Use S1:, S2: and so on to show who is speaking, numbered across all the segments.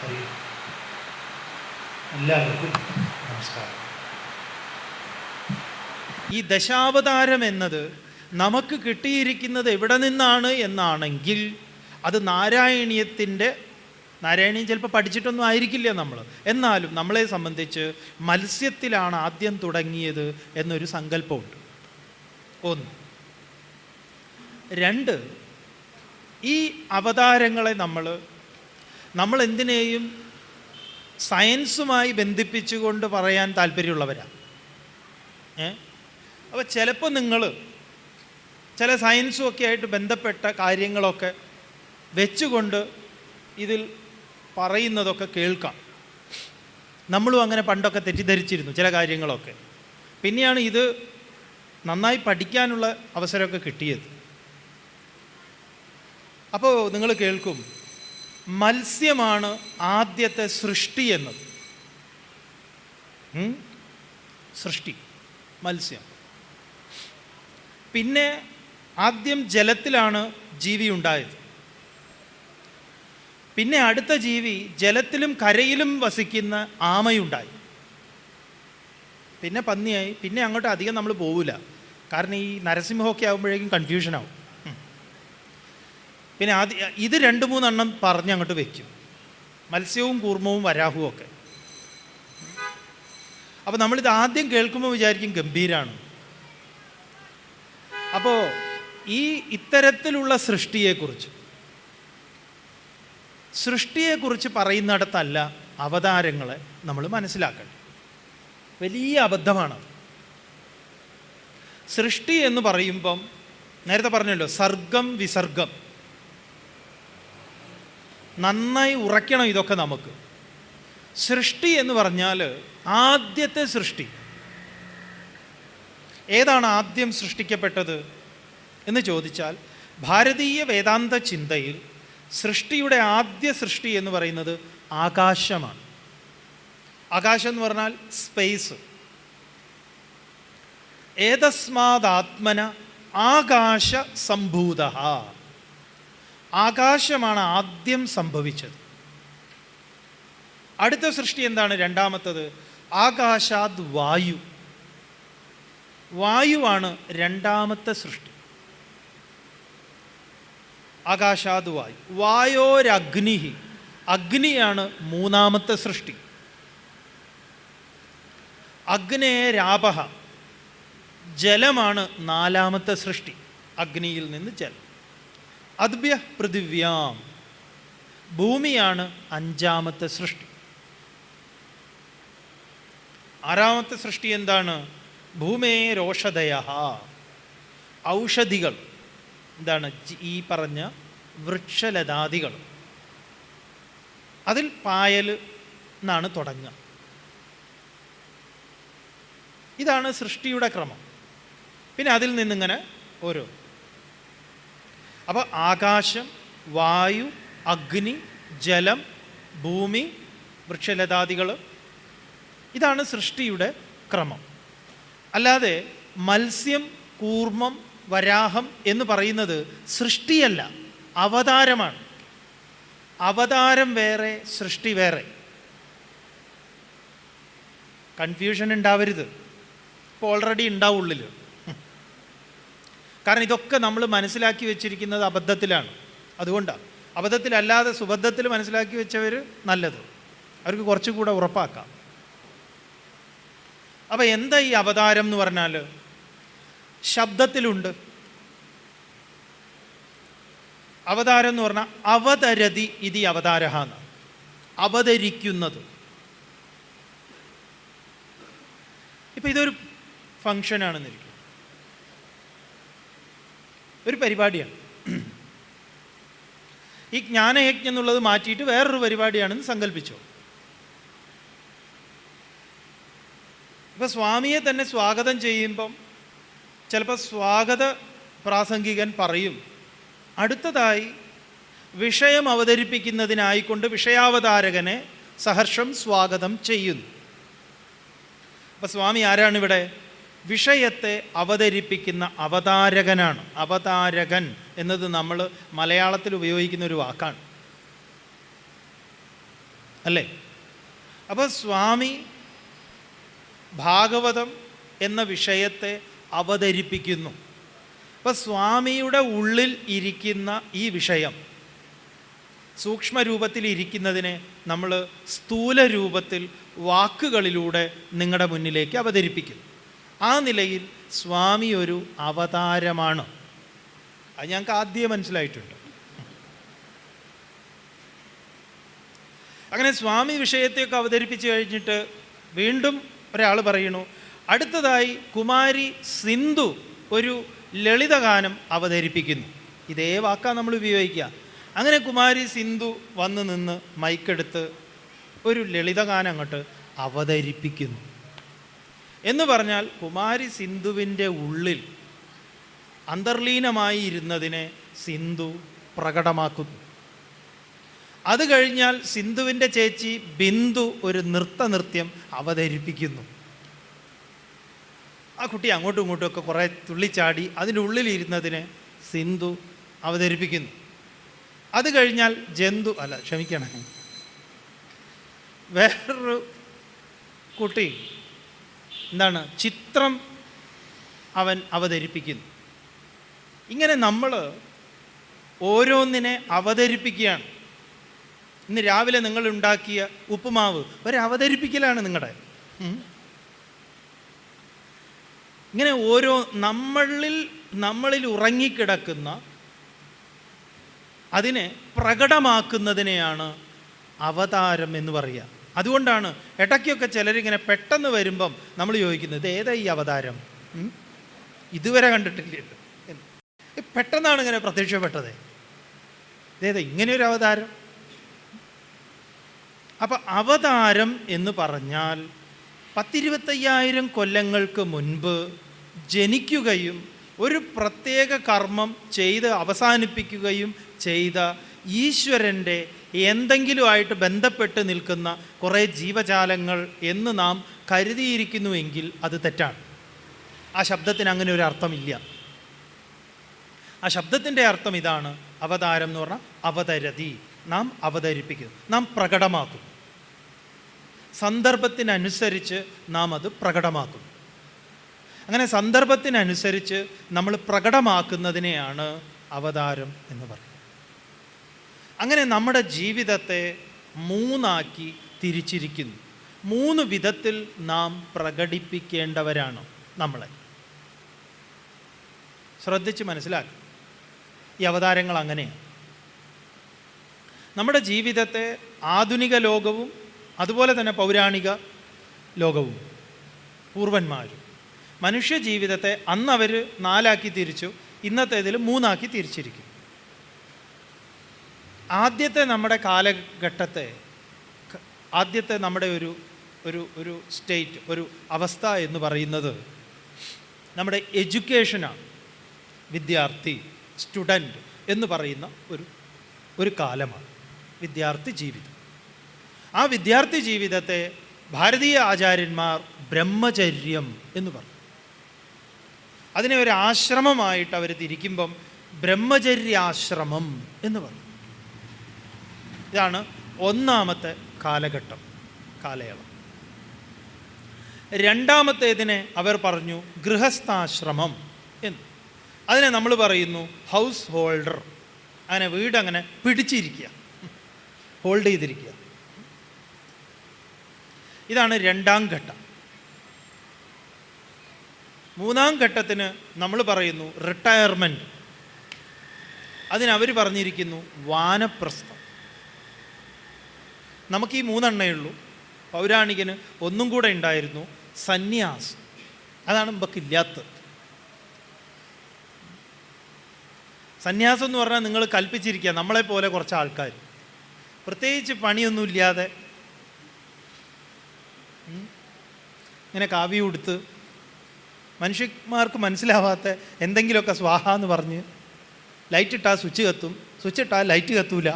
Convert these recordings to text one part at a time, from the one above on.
S1: ഹരി എല്ലാവർക്കും നമസ്കാരം. ഈ ദശാവതാരം എന്നത് നമുക്ക് കിട്ടിയിരിക്കുന്നത് എവിടെ നിന്നാണ് എന്നാണെങ്കിൽ അത് നാരായണീയത്തിന്റെ നാരായണീയം ചിലപ്പോൾ പഠിച്ചിട്ടൊന്നും ആയിരിക്കില്ല നമ്മൾ. എന്നാലും നമ്മളെ സംബന്ധിച്ച് മത്സ്യത്തിലാണ് ആദ്യം തുടങ്ങിയത് എന്നൊരു സങ്കല്പമുണ്ട്. ഒന്ന്. രണ്ട് ഈ അവതാരങ്ങളെ നമ്മൾ നമ്മൾ എന്തിനേയും സയൻസുമായി ബന്ധിപ്പിച്ചുകൊണ്ട് പറയാൻ താല്പര്യമുള്ളവരാണ്. ഏ? അപ്പോൾ ചിലപ്പോൾ നിങ്ങൾ ചില സയൻസും ഒക്കെ ആയിട്ട് ബന്ധപ്പെട്ട കാര്യങ്ങളൊക്കെ വെച്ചുകൊണ്ട് ഇതിൽ പറയുന്നതൊക്കെ കേൾക്കാം. നമ്മളും അങ്ങനെ പണ്ടൊക്കെ തെറ്റിദ്ധരിച്ചിരുന്നു ചില കാര്യങ്ങളൊക്കെ. പിന്നെയാണ് ഇത് നന്നായി പഠിക്കാനുള്ള അവസരമൊക്കെ കിട്ടിയത്. അപ്പോൾ നിങ്ങൾ കേൾക്കും. മത്സ്യമാണ് ആദ്യത്തെ സൃഷ്ടി എന്നത്? സൃഷ്ടി മത്സ്യം. പിന്നെ ആദ്യം ജലത്തിലാണ് ജീവി ഉണ്ടായത്. പിന്നെ അടുത്ത ജീവി ജലത്തിലും കരയിലും വസിക്കുന്ന ആമയുണ്ടായി. പിന്നെ പന്നിയായി. പിന്നെ അങ്ങോട്ട് അധികം നമ്മൾ പോവില്ല കാരണം ഈ നരസിംഹമൊക്കെ ആകുമ്പോഴേക്കും കൺഫ്യൂഷനാവും. പിന്നെ ആദ്യ ഇത് രണ്ട് മൂന്നെണ്ണം പറഞ്ഞ് അങ്ങോട്ട് വെക്കും. മത്സ്യവും കൂർമ്മവും വരാഹുവും ഒക്കെ. അപ്പോൾ നമ്മളിത് ആദ്യം കേൾക്കുമ്പോൾ വിചാരിക്കും ഗംഭീരാണ്. അപ്പോൾ ഈ ഇത്തരത്തിലുള്ള സൃഷ്ടിയെക്കുറിച്ച്. സൃഷ്ടിയെക്കുറിച്ച് പറയുന്നിടത്തല്ല അവതാരങ്ങളെ നമ്മൾ മനസ്സിലാക്കണം വലിയ അബദ്ധമാണ് സൃഷ്ടി എന്ന് പറയുമ്പം നേരത്തെ പറഞ്ഞല്ലോ സർഗം വിസർഗം. നന്നായി ഉറയ്ക്കണം ഇതൊക്കെ നമുക്ക്. സൃഷ്ടി എന്ന് പറഞ്ഞാൽ ആദ്യത്തെ സൃഷ്ടി. ഏതാണ് ആദ്യം സൃഷ്ടിക്കപ്പെട്ടത്? എന്ന് ചോദിച്ചാൽ ഭാരതീയ വേദാന്ത ചിന്തയിൽ സൃഷ്ടിയുടെ ആദ്യ സൃഷ്ടി എന്ന് പറയുന്നത് ആകാശമാണ്. ആകാശം എന്ന് പറഞ്ഞാൽ സ്പേസ്. ഏതസ്മാദാത്മന ആകാശ സംഭൂത ആകാശമാണ് ആദ്യം സംഭവിച്ചത്. അടുത്ത സൃഷ്ടി എന്താണ്? രണ്ടാമത്തത് ആകാശാദ് വായു. വായുവാണ് രണ്ടാമത്തെ സൃഷ്ടി. ആകാശാദ് വായു. വായോരഗ്നി അഗ്നിയാണ് മൂന്നാമത്തെ സൃഷ്ടി. അഗ്നേ അഗ്നേരാപഹ ജലമാണ് നാലാമത്തെ സൃഷ്ടി. അഗ്നിയിൽ നിന്ന് ജലം. അദ്ഭ്യ പൃഥിവ്യാം. ഭൂമിയാണ് അഞ്ചാമത്തെ സൃഷ്ടി. ആറാമത്തെ സൃഷ്ടി എന്താണ്? ഭൂമേ രോഷധയ ഔഷധികൾ. എന്താണ്? ഈ പറഞ്ഞ വൃക്ഷലതാദികൾ. അതിൽ പായൽ എന്നാണ് തുടങ്ങുക. ഇതാണ് സൃഷ്ടിയുടെ ക്രമം. പിന്നെ അതിൽ നിന്നിങ്ങനെ ഓരോ അപ്പോൾ ആകാശം വായു അഗ്നി ജലം ഭൂമി വൃക്ഷലതാദികൾ. ഇതാണ് സൃഷ്ടിയുടെ ക്രമം. അല്ലാതെ മത്സ്യം കൂർമ്മം വരാഹം എന്ന് പറയുന്നത് സൃഷ്ടിയല്ല അവതാരമാണ്. അവതാരം വേറെ സൃഷ്ടി വേറെ. കൺഫ്യൂഷൻ ഉണ്ടാവരുത്. ഇപ്പോൾ ഓൾറെഡി ഉണ്ടാവും ഉള്ളിൽ കാരണം ഇതൊക്കെ നമ്മൾ മനസ്സിലാക്കി വെച്ചിരിക്കുന്നത് അബദ്ധത്തിലാണ്. അതുകൊണ്ടാണ്. അബദ്ധത്തിലല്ലാതെ സുബദ്ധത്തിൽ മനസ്സിലാക്കി വെച്ചവർ നല്ലത്. അവർക്ക് കുറച്ചുകൂടെ ഉറപ്പാക്കാം. അപ്പം എന്താ ഈ അവതാരം എന്ന് പറഞ്ഞാൽ? ശബ്ദത്തിലുണ്ട്. അവതാരം എന്ന് പറഞ്ഞാൽ അവതരതി ഇതി അവതാരഹ എന്ന് അവതരിക്കുന്നത്. ഇപ്പം ഇതൊരു ഫങ്ഷനാണെന്നിരിക്കും ഒരു പരിപാടിയാണ്. ഈ ജ്ഞാനയജ്ഞം എന്നുള്ളത് മാറ്റിയിട്ട് വേറൊരു പരിപാടിയാണെന്ന് സങ്കല്പിച്ചു ഇപ്പം സ്വാമിയെ തന്നെ സ്വാഗതം ചെയ്യുമ്പം ചിലപ്പോൾ സ്വാഗത പ്രാസംഗികൻ പറയും. അടുത്തതായി വിഷയം അവതരിപ്പിക്കുന്നതിനായിക്കൊണ്ട് വിഷയാവതാരകനെ സഹർഷം സ്വാഗതം ചെയ്യുന്നു. അപ്പം സ്വാമി ആരാണ് ഇവിടെ വിഷയത്തെ അവതരിപ്പിക്കുന്ന അവതാരകനാണ്. അവതാരകൻ എന്നത് നമ്മൾ മലയാളത്തിൽ ഉപയോഗിക്കുന്ന ഒരു വാക്കാണ്. അല്ലേ? അപ്പോൾ സ്വാമി ഭാഗവതം എന്ന വിഷയത്തെ അവതരിപ്പിക്കുന്നു. അപ്പോൾ സ്വാമിയുടെ ഉള്ളിൽ ഇരിക്കുന്ന ഈ വിഷയം സൂക്ഷ്മരൂപത്തിൽ ഇരിക്കുന്നതിനെ നമ്മൾ സ്ഥൂല രൂപത്തിൽ വാക്കുകളിലൂടെ നിങ്ങളുടെ മുന്നിലേക്ക് അവതരിപ്പിക്കും ആ നിലയിൽ സ്വാമി ഒരു അവതാരമാണ്. അത് ഞങ്ങൾക്ക് ആദ്യം മനസ്സിലായിട്ടുണ്ട്. അങ്ങനെ സ്വാമി വിഷയത്തെയൊക്കെ അവതരിപ്പിച്ച് കഴിഞ്ഞിട്ട് വീണ്ടും ഒരാൾ പറയുന്നു അടുത്തതായി കുമാരി സിന്ധു ഒരു ലളിതഗാനം അവതരിപ്പിക്കുന്നു. ഇതേ വാക്കാണ് നമ്മൾ ഉപയോഗിക്കുക. അങ്ങനെ കുമാരി സിന്ധു വന്ന് നിന്ന് മൈക്കെടുത്ത് ഒരു ലളിതഗാനം അങ്ങോട്ട് അവതരിപ്പിക്കുന്നു. എന്ന് പറഞ്ഞാൽ കുമാരി സിന്ധുവിന്റെ ഉള്ളിൽ അന്തർലീനമായി ഇരുന്നതിനെ സിന്ധു പ്രകടമാക്കുന്നു. അത് കഴിഞ്ഞാൽ സിന്ധുവിന്റെ ചേച്ചി ബിന്ദു ഒരു നൃത്തനൃത്യം അവതരിപ്പിക്കുന്നു. ആ കുട്ടി അങ്ങോട്ടും ഇങ്ങോട്ടും ഒക്കെ കുറേ തുള്ളിച്ചാടി അതിന്റെ ഉള്ളിലിരുന്നതിനെ സിന്ധു അവതരിപ്പിക്കുന്നു. അത് കഴിഞ്ഞാൽ ജന്തു അല്ല ക്ഷമിക്കണം. വേറൊരു കുട്ടി എന്താണ്? ചിത്രം അവൻ അവതരിപ്പിക്കുന്നു. ഇങ്ങനെ നമ്മൾ ഓരോന്നിനെ അവതരിപ്പിക്കുകയാണ്. ഇന്ന് രാവിലെ നിങ്ങൾ ഉണ്ടാക്കിയ ഉപ്പുമാവ് ഒരു അവതരിപ്പിക്കലാണ് നിങ്ങളുടെ ഇങ്ങനെ ഓരോ നമ്മളിൽ നമ്മളിൽ ഉറങ്ങിക്കിടക്കുന്ന അതിനെ പ്രകടമാക്കുന്നതിനെയാണ് അവതാരം എന്ന് പറയുക. അതുകൊണ്ടാണ് ഇടയ്ക്കൊക്കെ ചിലരിങ്ങനെ പെട്ടെന്ന് വരുമ്പം നമ്മൾ ചോദിക്കുന്നത് ഏതാ ഈ അവതാരം? ഇതുവരെ. ഏ, പെട്ടെന്നാണ് ഇങ്ങനെ പ്രത്യക്ഷപ്പെട്ടത്. ഇതേതാ ഇങ്ങനെ ഒരു അവതാരം? അപ്പം അവതാരം എന്ന് പറഞ്ഞാൽ പത്തിരുപത്തയ്യായിരം കൊല്ലങ്ങൾക്ക് മുൻപ് ജനിക്കുകയും ഒരു പ്രത്യേക കർമ്മം ചെയ്ത് അവസാനിപ്പിക്കുകയും ചെയ്ത ഈശ്വരന്റെ എന്തെങ്കിലുമായിട്ട് ബന്ധപ്പെട്ട് നിൽക്കുന്ന കുറേ ജീവജാലങ്ങൾ എന്ന് നാം കരുതിയിരിക്കുന്നുവെങ്കിൽ അത് തെറ്റാണ്. ആ ശബ്ദത്തിന് അങ്ങനെ ഒരു അർത്ഥമില്ല. ആ ശബ്ദത്തിന്റെ അർത്ഥം ഇതാണ് അവതാരം എന്ന് പറഞ്ഞാൽ അവതരതി. നാം അവതരിപ്പിക്കുന്നു. നാം പ്രകടമാക്കും സന്ദർഭത്തിനനുസരിച്ച് നാം അത് പ്രകടമാക്കും അങ്ങനെ സന്ദർഭത്തിനനുസരിച്ച് നമ്മൾ പ്രകടമാക്കുന്നതിനെയാണ് അവതാരം എന്ന് പറയുന്നത്. അങ്ങനെ നമ്മുടെ ജീവിതത്തെ മൂന്നാക്കി തിരിച്ചിരിക്കുന്നു. മൂന്ന് വിധത്തിൽ നാം പ്രകടിപ്പിക്കേണ്ടവരാണ് നമ്മളെ. ശ്രദ്ധിച്ച് മനസ്സിലാക്കി. ഈ അവതാരങ്ങൾ അങ്ങനെയാണ് നമ്മുടെ ജീവിതത്തെ ആധുനിക ലോകവും അതുപോലെ തന്നെ പൗരാണിക ലോകവും പൂർവന്മാരും മനുഷ്യ ജീവിതത്തെ അന്ന് അവർ നാലാക്കി തിരിച്ചു ഇന്നത്തേതിൽ മൂന്നാക്കി തിരിച്ചിരിക്കും ആദ്യത്തെ നമ്മുടെ കാലഘട്ടത്തെ ആദ്യത്തെ നമ്മുടെ ഒരു ഒരു ഒരു സ്റ്റേറ്റ് ഒരു അവസ്ഥ എന്ന് പറയുന്നത് നമ്മുടെ എഡ്യൂക്കേഷനാണ് വിദ്യാർത്ഥി സ്റ്റുഡന്റ് എന്ന് പറയുന്ന ഒരു ഒരു കാലമാണ്. വിദ്യാർത്ഥി ജീവിതം. ആ വിദ്യാർത്ഥി ജീവിതത്തെ ഭാരതീയ ആചാര്യന്മാർ ബ്രഹ്മചര്യം എന്ന് പറഞ്ഞു. അതിനെ ഒരു ആശ്രമമായിട്ട് അവർ തിരിക്കുമ്പം ബ്രഹ്മചര്യാശ്രമം എന്ന് പറഞ്ഞു. ഇതാണ് ഒന്നാമത്തെ കാലഘട്ടം കാലയളവ്. രണ്ടാമത്തേതിനെ അവർ പറഞ്ഞു ഗൃഹസ്ഥാശ്രമം എന്ന്. അതിനെ നമ്മൾ പറയുന്നു ഹൗസ് ഹോൾഡർ. അങ്ങനെ വീട് അങ്ങനെ പിടിച്ചിരിക്കുക. ഹോൾഡ് ചെയ്തിരിക്കുക. ഇതാണ് രണ്ടാം ഘട്ടം. മൂന്നാം ഘട്ടത്തിന് നമ്മൾ പറയുന്നു റിട്ടയർമെന്റ് അതിനവർ പറഞ്ഞിരിക്കുന്നു വാനപ്രസ്ഥം. നമുക്ക് ഈ മൂന്നെണ്ണേ ഉള്ളൂ. പൗരാണികന് ഒന്നും കൂടെ ഉണ്ടായിരുന്നു സന്യാസ്. അതാണ് നമുക്കില്ലാത്തത് സന്യാസം എന്ന് പറഞ്ഞാൽ നിങ്ങൾ കൽപ്പിച്ചിരിക്കുക നമ്മളെപ്പോലെ കുറച്ച് ആൾക്കാർ പ്രത്യേകിച്ച് പണിയൊന്നുമില്ലാതെ ഇങ്ങനെ കാവ്യം ഉടുത്ത് മനുഷ്യന്മാർക്ക് മനസ്സിലാവാത്ത എന്തെങ്കിലുമൊക്കെ സ്വാഹ എന്ന് പറഞ്ഞ് ലൈറ്റ് ഇട്ടാൽ സ്വിച്ച് കത്തും സ്വിച്ച് ഇട്ടാൽ ലൈറ്റ് കത്തൂല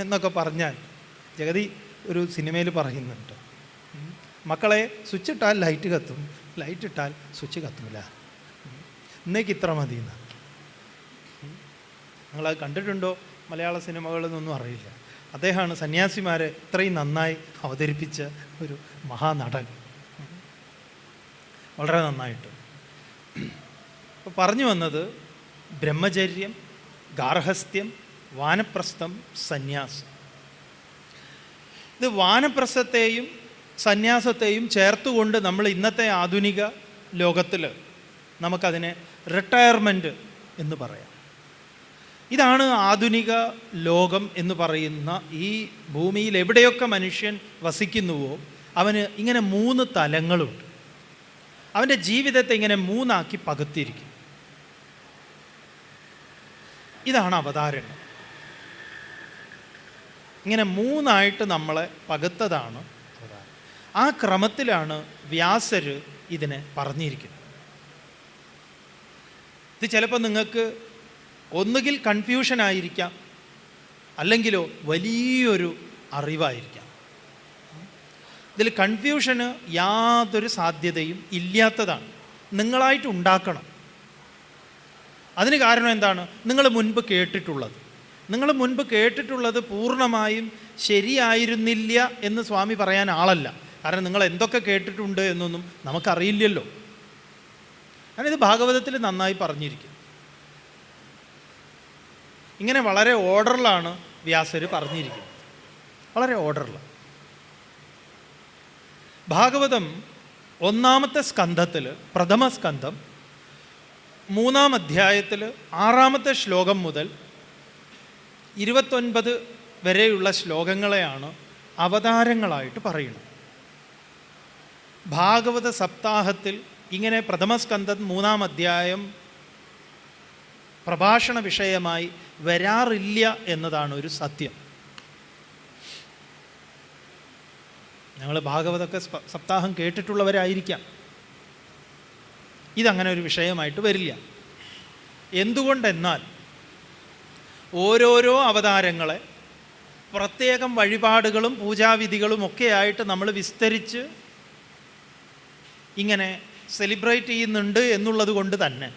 S1: എന്നൊക്കെ പറഞ്ഞാൽ ജഗതി ഒരു സിനിമയിൽ പറയുന്നുണ്ട്. മക്കളെ സ്വിച്ച് ഇട്ടാൽ ലൈറ്റ് കത്തും. ലൈറ്റ് ഇട്ടാൽ സ്വിച്ച് കത്തൂല. ഇന്നേക്ക് ഇത്ര മതി എന്ന് നിങ്ങളത് കണ്ടിട്ടുണ്ടോ? മലയാള സിനിമകളെന്നൊന്നും അറിയില്ല. അദ്ദേഹമാണ് സന്യാസിമാരെ ഇത്രയും നന്നായി അവതരിപ്പിച്ച ഒരു മഹാനടൻ. വളരെ നന്നായിട്ട്. അപ്പോൾ പറഞ്ഞു വന്നത് ബ്രഹ്മചര്യം ഗാർഹസ്ഥ്യം വാനപ്രസ്ഥം സന്യാസം. ഇത് വാനപ്രസത്തെയും സന്യാസത്തെയും ചേർത്തുകൊണ്ട് നമ്മൾ ഇന്നത്തെ ആധുനിക ലോകത്തിൽ നമുക്കതിനെ റിട്ടയർമെന്റ് എന്ന് പറയാം. ഇതാണ് ആധുനിക ലോകം എന്ന് പറയുന്ന ഈ ഭൂമിയിൽ എവിടെയൊക്കെ മനുഷ്യൻ വസിക്കുന്നുവോ അവന് ഇങ്ങനെ മൂന്ന് തലങ്ങളുണ്ട്. അവന്റെ ജീവിതത്തെ ഇങ്ങനെ മൂന്നാക്കി പകുത്തിരിക്കും ഇതാണ് അവതാരങ്ങൾ. ഇങ്ങനെ മൂന്നായിട്ട് നമ്മളെ പകുത്തതാണ്. അവതാരം ആ ക്രമത്തിലാണ് വ്യാസർ ഇതിനെ പറഞ്ഞിരിക്കുന്നത്. ഇത് ചിലപ്പോൾ നിങ്ങൾക്ക് ഒന്നുകിൽ കൺഫ്യൂഷൻ ആയിരിക്കാം അല്ലെങ്കിലോ വലിയൊരു അറിവായിരിക്കാം. ഇതിൽ കൺഫ്യൂഷന് യാതൊരു സാധ്യതയും ഇല്ലാത്തതാണ്. നിങ്ങളായിട്ട് ഉണ്ടാക്കണം. അതിന് കാരണം എന്താണ്? നിങ്ങൾ മുൻപ് കേട്ടിട്ടുള്ളത്. നിങ്ങൾ മുൻപ് കേട്ടിട്ടുള്ളത് പൂർണമായും ശരിയായിരുന്നില്ല എന്ന് സ്വാമി പറയാൻ ആളല്ല. കാരണം നിങ്ങൾ എന്തൊക്കെ കേട്ടിട്ടുണ്ട് എന്നൊന്നും നമുക്കറിയില്ലല്ലോ. കാരണം ഇത് ഭാഗവതത്തിൽ നന്നായി പറഞ്ഞിരിക്കും. ഇങ്ങനെ വളരെ ഓർഡറിലാണ് വ്യാസർ പറഞ്ഞിരിക്കുന്നത്. വളരെ ഓർഡറിലാണ് ഭാഗവതം ഒന്നാമത്തെ സ്കന്ധത്തിൽ പ്രഥമ സ്കന്ധം മൂന്നാം അധ്യായത്തിൽ ആറാമത്തെ ശ്ലോകം മുതൽ ഇരുപത്തൊൻപത് വരെയുള്ള ശ്ലോകങ്ങളെയാണ് അവതാരങ്ങളായിട്ട് പറയുന്നത്. ഭാഗവത സപ്താഹത്തിൽ ഇങ്ങനെ പ്രഥമസ്കന്ധം മൂന്നാം അധ്യായം പ്രഭാഷണ വിഷയമായി വരാറില്ല എന്നതാണ് ഒരു സത്യം. ഞങ്ങൾ ഭാഗവതൊക്കെ സ്പ- സപ്താഹം കേട്ടിട്ടുള്ളവരായിരിക്കാം. ഇതങ്ങനെ ഒരു വിഷയമായിട്ട് വരില്ല. എന്തുകൊണ്ടെന്നാൽ ഓരോരോ അവതാരങ്ങളെ പ്രത്യേകം വഴിപാടുകളും പൂജാവിധികളും ഒക്കെയായിട്ട് നമ്മൾ വിസ്തരിച്ച് ഇങ്ങനെ സെലിബ്രേറ്റ് ചെയ്യുന്നുണ്ട് എന്നുള്ളത് കൊണ്ട് തന്നെ.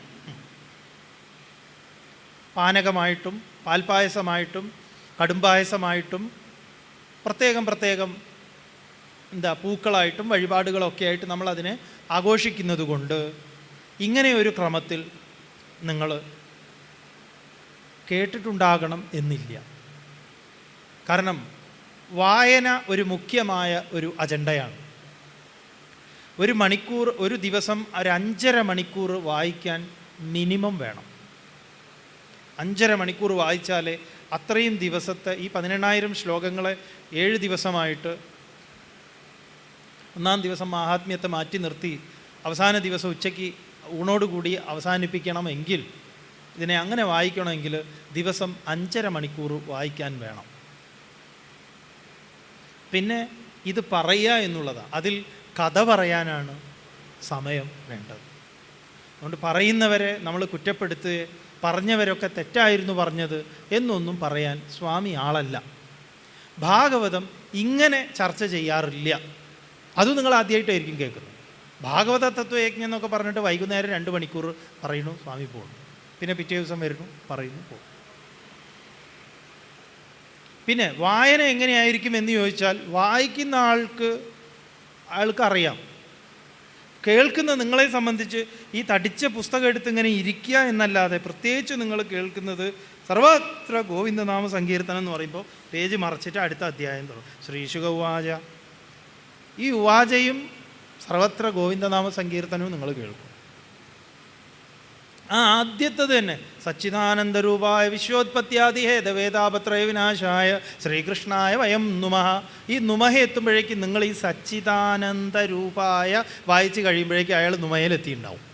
S1: പാനകമായിട്ടും പാൽപ്പായസമായിട്ടും കടുംപായസമായിട്ടും പ്രത്യേകം പ്രത്യേകം എന്താ പൂക്കളായിട്ടും വഴിപാടുകളൊക്കെ ആയിട്ട് നമ്മളതിനെ ആഘോഷിക്കുന്നത് കൊണ്ട് ഇങ്ങനെയൊരു ക്രമത്തിൽ നിങ്ങൾ കേട്ടിട്ടുണ്ടാകണം എന്നില്ല. കാരണം വായന ഒരു മുഖ്യമായ ഒരു അജണ്ടയാണ്. ഒരു മണിക്കൂർ ഒരു ദിവസം ഒരു അഞ്ചര മണിക്കൂർ വായിക്കാൻ മിനിമം വേണം. അഞ്ചര മണിക്കൂർ വായിച്ചാലേ അത്രയും ദിവസത്തെ ഈ പതിനെണ്ണായിരം ശ്ലോകങ്ങളെ ഏഴ് ദിവസമായിട്ട് ഒന്നാം ദിവസം മാഹാത്മ്യത്തെ മാറ്റി നിർത്തി അവസാന ദിവസം ഉച്ചയ്ക്ക് ഊണോടുകൂടി അവസാനിപ്പിക്കണമെങ്കിൽ ഇതിനെ അങ്ങനെ വായിക്കണമെങ്കിൽ ദിവസം അഞ്ചര മണിക്കൂർ വായിക്കാൻ വേണം. പിന്നെ ഇത് പറയുക എന്നുള്ളതാണ് അതിൽ കഥ പറയാനാണ് സമയം വേണ്ടത്. അതുകൊണ്ട് പറയുന്നവരെ നമ്മൾ കുറ്റപ്പെടുത്തുക പറഞ്ഞവരൊക്കെ തെറ്റായിരുന്നു പറഞ്ഞത് എന്നൊന്നും പറയാൻ സ്വാമി ആളല്ല. ഭാഗവതം ഇങ്ങനെ ചർച്ച ചെയ്യാറില്ല. അത് നിങ്ങൾ ആദ്യമായിട്ടായിരിക്കും കേൾക്കുന്നത്. ഭാഗവത തത്വയജ്ഞം എന്നൊക്കെ പറഞ്ഞിട്ട് വൈകുന്നേരം രണ്ട് മണിക്കൂർ പറയുന്നു സ്വാമി പോകുന്നു. പിന്നെ പിറ്റേ ദിവസം വരുന്നു പറയുന്നു പോകും. പിന്നെ വായന എങ്ങനെയായിരിക്കും എന്ന് ചോദിച്ചാൽ വായിക്കുന്ന ആൾക്ക് ആൾക്കറിയാം കേൾക്കുന്ന നിങ്ങളെ സംബന്ധിച്ച് ഈ തടിച്ച പുസ്തകം എടുത്ത് ഇങ്ങനെ ഇരിക്കുക എന്നല്ലാതെ പ്രത്യേകിച്ച് നിങ്ങൾ കേൾക്കുന്നത് സർവത്ര ഗോവിന്ദനാമ സങ്കീർത്തനം എന്ന് പറയുമ്പോൾ പേജ് മറച്ചിട്ട് അടുത്ത അധ്യായം തുടങ്ങും. ശ്രീശുഖ ഉവാച. ഈ ഉവാചയും സർവത്ര ഗോവിന്ദനാമ സങ്കീർത്തനവും നിങ്ങൾ കേൾക്കും. ആ ആദ്യത്തത് തന്നെ. സച്ചിദാനന്ദരൂപായ വിശ്വോത്പത്യാദി ഹേതവേദാപത്രയ വിനാശായ ശ്രീകൃഷ്ണായ വയം നുമഹ ഈ നുമഹ എത്തുമ്പോഴേക്കും നിങ്ങൾ ഈ സച്ചിദാനന്ദരൂപായ വായിച്ച് കഴിയുമ്പോഴേക്കും അയാൾ നുമയിലെത്തിയിട്ടുണ്ടാവും.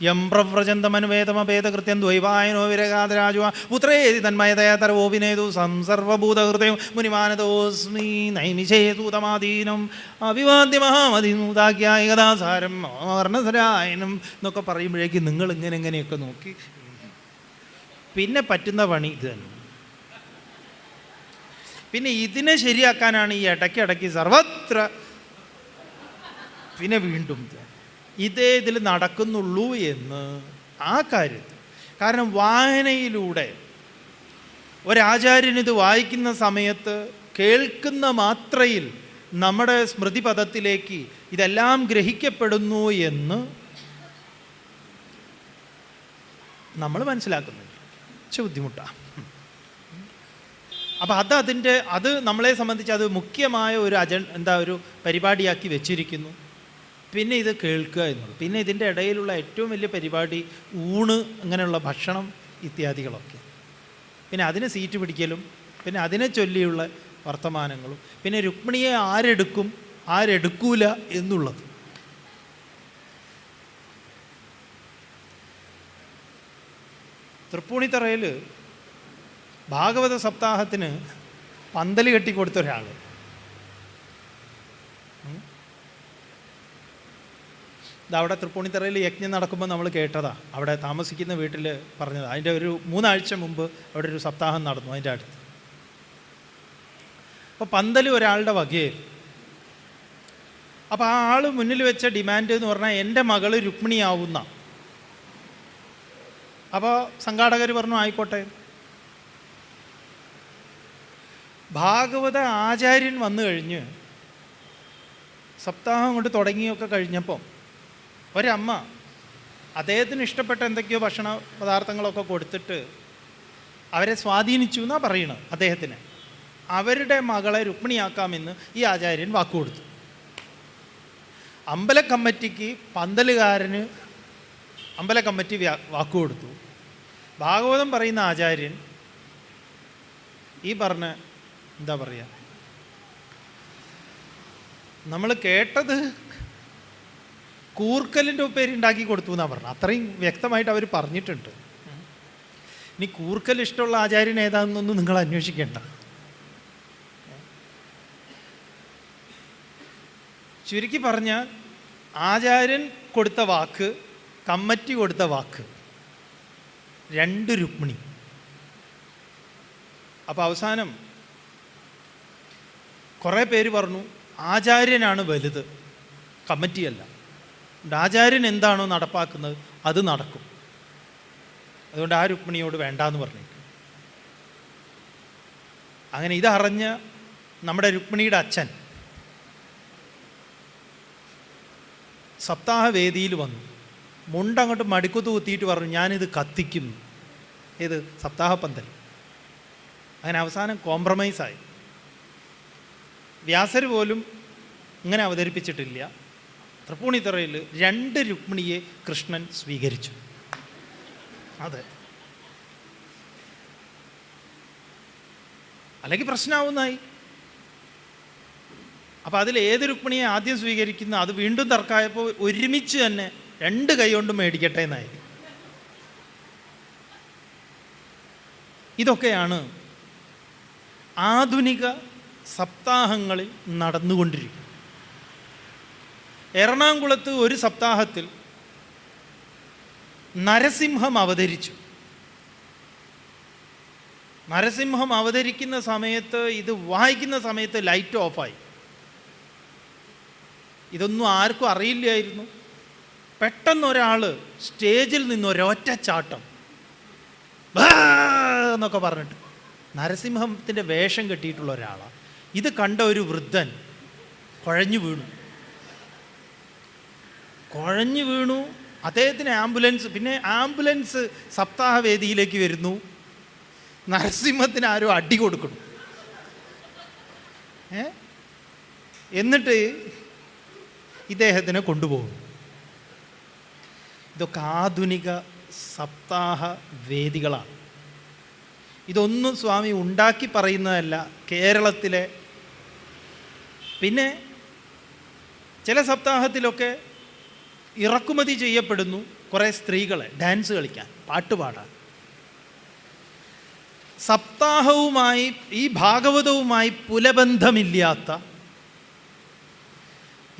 S1: യം പ്രവ്രജന്തമനുവേദമഭേദകൃത്യം ദ്വൈവായനോ വിരകാതരാജുവ പുത്രേതി തന്മയതയതരവോപിനേതു സംസർവഭൂതഹൃദയം മുനിമാനതോസ്മി നൈമിഷേതൂതമാദീനം അഭിവാദ്യ മഹാമതിനൂതാഖ്യായകദാസാരം വർണസരായനം എന്നൊക്കെ പറയുമ്പോഴേക്ക് നിങ്ങൾ ഇങ്ങനെ ഇങ്ങനെയൊക്കെ നോക്കി. പിന്നെ പറ്റുന്ന പണി ഇത് തന്നെ. പിന്നെ ഇതിനെ ശരിയാക്കാനാണ് ഈ ഇടയ്ക്കിടയ്ക്ക് സർവത്ര. പിന്നെ വീണ്ടും ഇത്. ഇതേ ഇതിൽ നടക്കുന്നുള്ളൂ എന്ന് ആ കാര്യം. കാരണം വായനയിലൂടെ ഒരാചാര്യൻ ഇത് വായിക്കുന്ന സമയത്ത് കേൾക്കുന്ന മാത്രയിൽ നമ്മുടെ സ്മൃതിപഥത്തിലേക്ക് ഇതെല്ലാം ഗ്രഹിക്കപ്പെടുന്നു എന്ന് നമ്മൾ മനസ്സിലാക്കുന്നുണ്ട് ഇച്ച ബുദ്ധിമുട്ടാണ് അപ്പം അത് അതിന്റെ അത് നമ്മളെ സംബന്ധിച്ച് അത് മുഖ്യമായ ഒരു അജ എന്താ ഒരു പരിപാടിയാക്കി വെച്ചിരിക്കുന്നു. പിന്നെ ഇത് കേൾക്കുക എന്നുള്ളത് പിന്നെ ഇതിന്റെ ഇടയിലുള്ള ഏറ്റവും വലിയ പരിപാടി ഊണ് അങ്ങനെയുള്ള ഭക്ഷണം ഇത്യാദികളൊക്കെ. പിന്നെ അതിന് സീറ്റ് പിടിക്കലും പിന്നെ അതിനെ ചൊല്ലിയുള്ള വർത്തമാനങ്ങളും പിന്നെ രുക്മിണിയെ ആരെടുക്കും ആരെടുക്കൂല എന്നുള്ളത്. തൃപ്പൂണിത്തറയിൽ ഭാഗവത സപ്താഹത്തിന് പന്തൽ കെട്ടിക്കൊടുത്ത ഒരാൾ അവിടെ തൃപ്പൂണിത്തറയിൽ യജ്ഞം നടക്കുമ്പോൾ നമ്മൾ കേട്ടതാ. അവിടെ താമസിക്കുന്ന വീട്ടിൽ പറഞ്ഞത്. അതിന്റെ ഒരു മൂന്നാഴ്ച മുമ്പ് അവിടെ ഒരു സപ്താഹം നടന്നു അതിന്റെ അടുത്ത്. അപ്പോൾ പന്തൽ ഒരാളുടെ വകയായിരുന്നു അപ്പോൾ ആ ആൾ മുന്നിൽ വെച്ച ഡിമാൻഡ് എന്ന് പറഞ്ഞാൽ എന്റെ മകൾ രുക്മിണിയാവുന്ന അപ്പോൾ സംഘാടകർ പറഞ്ഞു ആയിക്കോട്ടെ. ഭാഗവത ആചാര്യൻ വന്നു കഴിഞ്ഞ് സപ്താഹം കൊണ്ട് തുടങ്ങിയൊക്കെ കഴിഞ്ഞപ്പം ഒരമ്മ അദ്ദേഹത്തിന് ഇഷ്ടപ്പെട്ട എന്തൊക്കെയോ ഭക്ഷണ പദാർത്ഥങ്ങളൊക്കെ കൊടുത്തിട്ട് അവരെ സ്വാധീനിച്ചു എന്നാണ് പറയണത് അദ്ദേഹത്തിന്. അവരുടെ മകളെ രുക്മിണിയാക്കാമെന്ന് ഈ ആചാര്യൻ വാക്കുകൊടുത്തു അമ്പല കമ്മിറ്റിക്ക് പന്തലുകാരന് അമ്പല കമ്മിറ്റി വാക്കുകൊടുത്തു ഭാഗവതം പറയുന്ന ആചാര്യൻ ഈ പറഞ്ഞ എന്താ പറയുക നമ്മൾ കേട്ടത് കൂർക്കലിന്റെ ഉപ്പേരി ഉണ്ടാക്കി കൊടുത്തു എന്നാണ് പറഞ്ഞത്. അത്രയും വ്യക്തമായിട്ട് അവർ പറഞ്ഞിട്ടുണ്ട്. ഇനി കൂർക്കൽ ഇഷ്ടമുള്ള ആചാര്യൻ ഏതാണെന്നൊന്നും നിങ്ങൾ അന്വേഷിക്കേണ്ട. ചുരുക്കി പറഞ്ഞാൽ ആചാര്യൻ കൊടുത്ത വാക്ക് കമ്മറ്റി കൊടുത്ത വാക്ക് രണ്ട് രുക്മിണി. അപ്പോൾ അവസാനം കുറേ പേര് പറഞ്ഞു ആചാര്യനാണ് വലുത് കമ്മിറ്റിയല്ല. അതുകൊണ്ട് ആചാര്യൻ എന്താണോ നടപ്പാക്കുന്നത് അത് നടക്കും. അതുകൊണ്ട് ആ രുക്മിണിയോട് വേണ്ടാന്ന് പറഞ്ഞേക്കും അങ്ങനെ ഇതറിഞ്ഞ് നമ്മുടെ രുക്മിണിയുടെ അച്ഛൻ സപ്താഹവേദിയിൽ വന്നു. മുണ്ടങ്ങോട്ട് മടിക്കുത്ത് കുത്തിയിട്ട് പറഞ്ഞു ഞാനിത് കത്തിക്കും. ഏത്? സപ്താഹപ്പന്തൽ അങ്ങനെ അവസാനം കോംപ്രമൈസായി. വ്യാസർ പോലും ഇങ്ങനെ അവതരിപ്പിച്ചിട്ടില്ല. തൃപ്പൂണിത്തറയിൽ രണ്ട് രുക്മിണിയെ കൃഷ്ണൻ സ്വീകരിച്ചു. അതെ. അല്ലെങ്കിൽ പ്രശ്നമാവുന്നായി അപ്പോൾ അതിൽ ഏത് രുക്മിണിയെ ആദ്യം സ്വീകരിക്കുന്ന അത് വീണ്ടും തർക്കമായപ്പോൾ ഒരുമിച്ച് തന്നെ രണ്ട് കൈകൊണ്ട് മേടിക്കട്ടെ എന്നായി ഇതൊക്കെയാണ് ആധുനിക സപ്താഹങ്ങളിൽ നടന്നുകൊണ്ടിരിക്കുന്നത്. എറണാകുളത്ത് ഒരു സപ്താഹത്തിൽ നരസിംഹം അവതരിച്ചു. നരസിംഹം അവതരിക്കുന്ന സമയത്ത് ഇത് വായിക്കുന്ന സമയത്ത് ലൈറ്റ് ഓഫായി ഇതൊന്നും ആർക്കും അറിയില്ലായിരുന്നു. പെട്ടെന്ന് ഒരാൾ സ്റ്റേജിൽ നിന്ന് ഒരൊറ്റ ചാട്ടം. എന്നൊക്കെ പറഞ്ഞിട്ട്. നരസിംഹത്തിന്റെ വേഷം കെട്ടിയിട്ടുള്ള ഒരാളാണ് ഇത് കണ്ട ഒരു വൃദ്ധൻ കുഴഞ്ഞു വീണു. കുഴഞ്ഞു വീണു. അദ്ദേഹത്തിന് ആംബുലൻസ് പിന്നെ ആംബുലൻസ് സപ്താഹവേദിയിലേക്ക് വരുന്നു. നരസിംഹത്തിന് ആരോ അടി കൊടുക്കണം. ഏ? എന്നിട്ട് ഇദ്ദേഹത്തിനെ കൊണ്ടുപോകും ഇതൊക്കെ ആധുനിക സപ്താഹ വേദികളാണ് ഇതൊന്നും സ്വാമി ഉണ്ടാക്കി പറയുന്നതല്ല കേരളത്തിലെ. പിന്നെ ചില സപ്താഹത്തിലൊക്കെ ഇറക്കുമതി ചെയ്യപ്പെടുന്നു കുറേ സ്ത്രീകളെ ഡാൻസ് കളിക്കാൻ പാട്ടുപാടാൻ സപ്താഹവുമായി ഈ ഭാഗവതവുമായി പുലബന്ധമില്ലാത്ത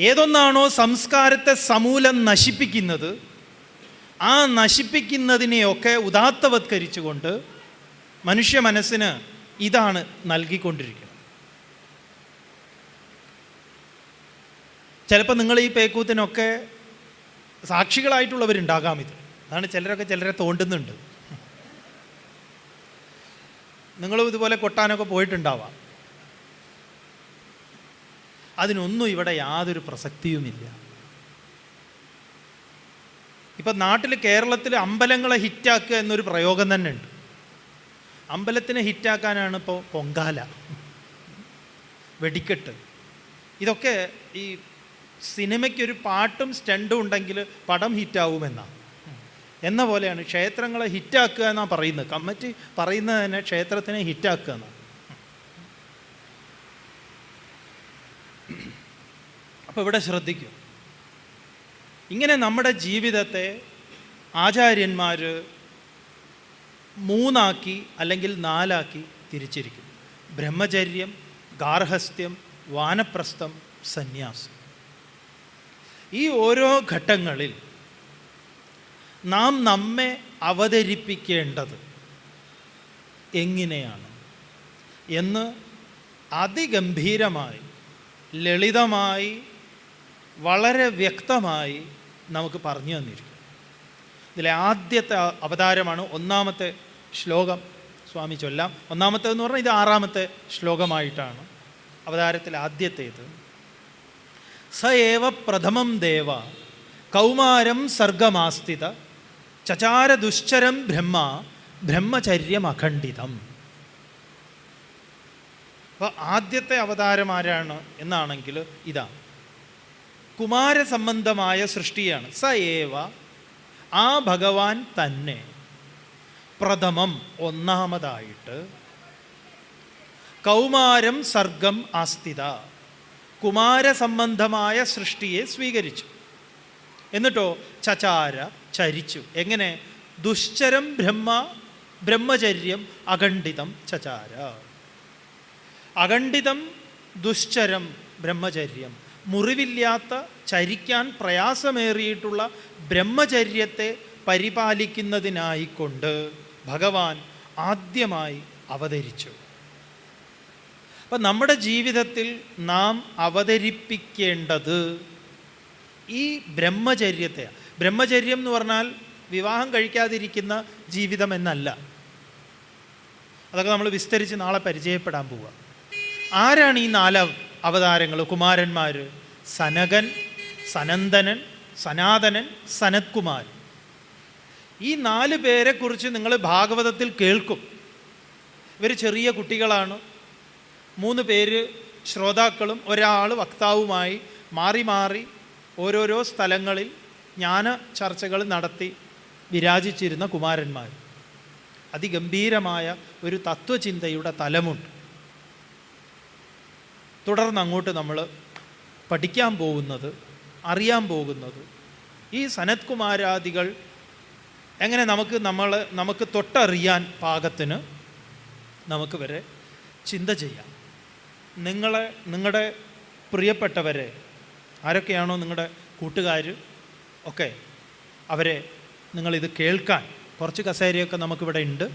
S1: ഏതൊന്നാണോ സംസ്കാരത്തെ സമൂലം നശിപ്പിക്കുന്നത് ആ നശിപ്പിക്കുന്നതിനെയൊക്കെ ഉദാത്തവത്കരിച്ചുകൊണ്ട് മനുഷ്യ മനസ്സിന് ഇതാണ് നൽകിക്കൊണ്ടിരിക്കുന്നത്. ചിലപ്പോൾ നിങ്ങൾ ഈ പേക്കൂത്തിനൊക്കെ സാക്ഷികളായിട്ടുള്ളവരുണ്ടാകാം ഇത്. അതാണ് ചിലരൊക്കെ ചിലരെ തോണ്ടുന്നുണ്ട്. നിങ്ങളും ഇതുപോലെ കൊട്ടാനൊക്കെ പോയിട്ടുണ്ടാവാം. അതിനൊന്നും ഇവിടെ യാതൊരു പ്രസക്തിയുമില്ല. ഇപ്പം നാട്ടിൽ കേരളത്തിൽ അമ്പലങ്ങളെ ഹിറ്റാക്കുക എന്നൊരു പ്രയോഗം തന്നെ ഉണ്ട് അമ്പലത്തിനെ ഹിറ്റാക്കാനാണ് ഇപ്പോൾ പൊങ്കാല വെടിക്കെട്ട്. ഇതൊക്കെ ഈ സിനിമയ്ക്കൊരു പാട്ടും സ്റ്റണ്ടും ഉണ്ടെങ്കിൽ പടം ഹിറ്റാവുമെന്നാണ് എന്ന പോലെയാണ് ക്ഷേത്രങ്ങളെ ഹിറ്റാക്കുക എന്നാണ് പറയുന്നത്. കമ്മിറ്റി പറയുന്നത് തന്നെ ക്ഷേത്രത്തിനെ ഹിറ്റാക്കുക എന്നാണ് അപ്പോൾ ഇവിടെ ശ്രദ്ധിക്കും. ഇങ്ങനെ നമ്മുടെ ജീവിതത്തെ ആചാര്യന്മാർ മൂന്നാക്കി അല്ലെങ്കിൽ നാലാക്കി തിരിച്ചിരിക്കും ബ്രഹ്മചര്യം ഗാർഹസ്ഥ്യം വാനപ്രസ്ഥം സന്യാസം. ഈ ഓരോ ഘട്ടങ്ങളിൽ നാം നമ്മെ അവതരിപ്പിക്കേണ്ടത് എങ്ങനെയാണ് എന്ന് അതിഗംഭീരമായി ലളിതമായി വളരെ വ്യക്തമായി നമുക്ക് പറഞ്ഞു തന്നിരിക്കും ഇതിലെ ആദ്യത്തെ അവതാരമാണ് ഒന്നാമത്തെ ശ്ലോകം. സ്വാമി ചൊല്ലാം. ഒന്നാമത്തെ എന്ന് പറഞ്ഞാൽ ഇത് ആറാമത്തെ ശ്ലോകമായിട്ടാണ് അവതാരത്തിൽ ആദ്യത്തേത്. സ ഏവ പ്രഥമം ദേവ. കൗമാരം സർഗമാസ്ഥിത. ചചാര ദുശ്ചരം ബ്രഹ്മ. ബ്രഹ്മചര്യം അഖണ്ഡിതം അപ്പോൾ ആദ്യത്തെ അവതാരം ആരാണ് എന്നാണെങ്കിൽ ഇതാ. കുമാരസംബന്ധമായ സൃഷ്ടിയാണ്. സ ഏവ ആ ഭഗവാൻ തന്നെ. പ്രഥമം ഒന്നാമതായിട്ട്. കൗമാരം സർഗം ആസ്ഥിത. കുമാരസംബന്ധമായ സൃഷ്ടിയെ സ്വീകരിച്ചു. എന്നിട്ടോ ചചാര ചരിച്ചു. എങ്ങനെ? ദുശ്ചരം ബ്രഹ്മ ബ്രഹ്മചര്യം അഖണ്ഡിതം ചചാര. അഖണ്ഡിതം ദുശ്ചരം ബ്രഹ്മചര്യം. മുറിവില്ലാത്ത ചരിക്കാൻ പ്രയാസമേറിയിട്ടുള്ള ബ്രഹ്മചര്യത്തെ പരിപാലിക്കുന്നതിനായിക്കൊണ്ട് ഭഗവാൻ ആദ്യമായി അവതരിച്ചു. അപ്പം നമ്മുടെ ജീവിതത്തിൽ നാം അവതരിപ്പിക്കേണ്ടത് ഈ ബ്രഹ്മചര്യത്തെ ബ്രഹ്മചര്യം എന്ന് പറഞ്ഞാൽ വിവാഹം കഴിക്കാതിരിക്കുന്ന ജീവിതം എന്നല്ല. അതൊക്കെ നമ്മൾ വിസ്തരിച്ച് നാളെ പരിചയപ്പെടാൻ പോവുക ആരാണ് ഈ നാല് അവതാരങ്ങൾ കുമാരന്മാർ സനകൻ സനന്ദനൻ സനാതനൻ സനത്കുമാർ ഈ നാല് പേരെക്കുറിച്ച് നിങ്ങൾ ഭാഗവതത്തിൽ കേൾക്കും. ഇവർ ചെറിയ കുട്ടികളാണ്. മൂന്ന് പേര് ശ്രോതാക്കളും ഒരാൾ വക്താവുമായി മാറി മാറി ഓരോരോ സ്ഥലങ്ങളിൽ ജ്ഞാന ചർച്ചകൾ നടത്തി വിരാജിച്ചിരുന്ന കുമാരന്മാർ. അതിഗംഭീരമായ ഒരു തത്വചിന്തയുടെ തലമുണ്ട്. തുടർന്ന് അങ്ങോട്ട് നമ്മൾ പഠിക്കാൻ പോകുന്നത് അറിയാൻ പോകുന്നത് ഈ സനത് കുമാരാദികൾ എങ്ങനെ നമുക്ക് നമ്മൾ നമുക്ക് തൊട്ടറിയാൻ പാകത്തിന് നമുക്ക് വരെ ചിന്ത ചെയ്യാം. നിങ്ങളെ നിങ്ങളുടെ പ്രിയപ്പെട്ടവരെ ആരൊക്കെയാണോ നിങ്ങളുടെ കൂട്ടുകാർ ഒക്കെ അവരെ നിങ്ങളിത് കേൾക്കാൻ കുറച്ച് കസേരയൊക്കെ നമുക്കിവിടെ ഉണ്ട്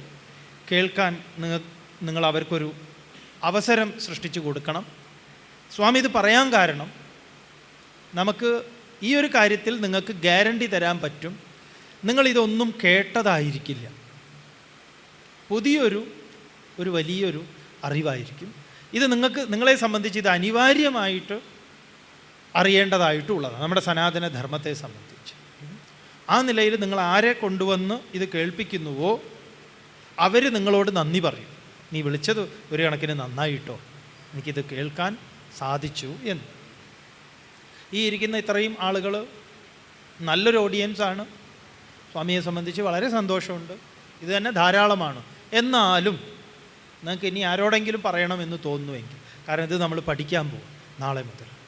S1: കേൾക്കാൻ നിങ്ങൾ നിങ്ങൾ അവർക്കൊരു അവസരം സൃഷ്ടിച്ചു കൊടുക്കണം. സ്വാമി ഇത് പറയാൻ കാരണം നമുക്ക് ഈ ഒരു കാര്യത്തിൽ നിങ്ങൾക്ക് ഗ്യാരണ്ടി തരാൻ പറ്റും. നിങ്ങളിതൊന്നും കേട്ടതായിരിക്കില്ല. പുതിയൊരു ഒരു വലിയൊരു അറിവായിരിക്കും. ഇത് നിങ്ങൾക്ക് നിങ്ങളെ സംബന്ധിച്ച് ഇത് അനിവാര്യമായിട്ട് അറിയേണ്ടതായിട്ടുള്ളതാണ് നമ്മുടെ സനാതന ധർമ്മത്തെ സംബന്ധിച്ച്. ആ നിലയിൽ നിങ്ങൾ ആരെ കൊണ്ടുവന്ന് ഇത് കേൾപ്പിക്കുന്നുവോ അവർ നിങ്ങളോട് നന്ദി പറയും. നീ വിളിച്ചത് ഒരു കണക്കിന് നന്നായിട്ടോ? എനിക്കിത് കേൾക്കാൻ സാധിച്ചു എന്ന്. ഈ ഇരിക്കുന്ന ഇത്രയും ആളുകൾ നല്ലൊരു ഓഡിയൻസാണ് സ്വാമിയെ സംബന്ധിച്ച് വളരെ സന്തോഷമുണ്ട്. ഇത് തന്നെ ധാരാളമാണ്. എന്നാലും നിങ്ങൾക്ക് ഇനി ആരോടെങ്കിലും പറയണമെന്ന് തോന്നുമെങ്കിൽ. കാരണം ഇത് നമ്മൾ പഠിക്കാൻ പോകും നാളെ മുതൽ.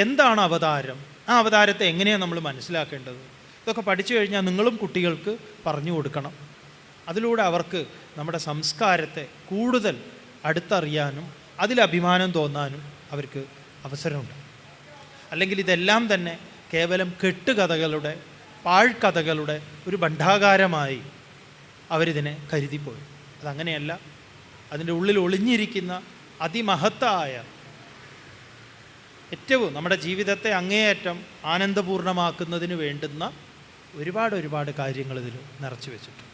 S1: എന്താണ് അവതാരം? ആ അവതാരത്തെ എങ്ങനെയാണ് നമ്മൾ മനസ്സിലാക്കേണ്ടത്? ഇതൊക്കെ പഠിച്ചു കഴിഞ്ഞാൽ നിങ്ങളും കുട്ടികൾക്ക് പറഞ്ഞു കൊടുക്കണം. അതിലൂടെ അവർക്ക് നമ്മുടെ സംസ്കാരത്തെ കൂടുതൽ അടുത്തറിയാനും അതിൽ അഭിമാനം തോന്നാനും അവർക്ക് അവസരമുണ്ട്. അല്ലെങ്കിൽ ഇതെല്ലാം തന്നെ കേവലം കെട്ടുകഥകളുടെ പാഴ്കഥകളുടെ ഒരു ഭണ്ഡാകാരമായി അവരിതിനെ കരുതിപ്പോയി. അതങ്ങനെയല്ല അതിന്റെ ഉള്ളിൽ ഒളിഞ്ഞിരിക്കുന്ന അതിമഹത്തായ ഏറ്റവും നമ്മുടെ ജീവിതത്തെ അങ്ങേയറ്റം ആനന്ദപൂർണമാക്കുന്നതിന് വേണ്ടുന്ന ഒരുപാട് ഒരുപാട് കാര്യങ്ങൾ ഇതിൽ നിറച്ചു വെച്ചിട്ടുണ്ട്.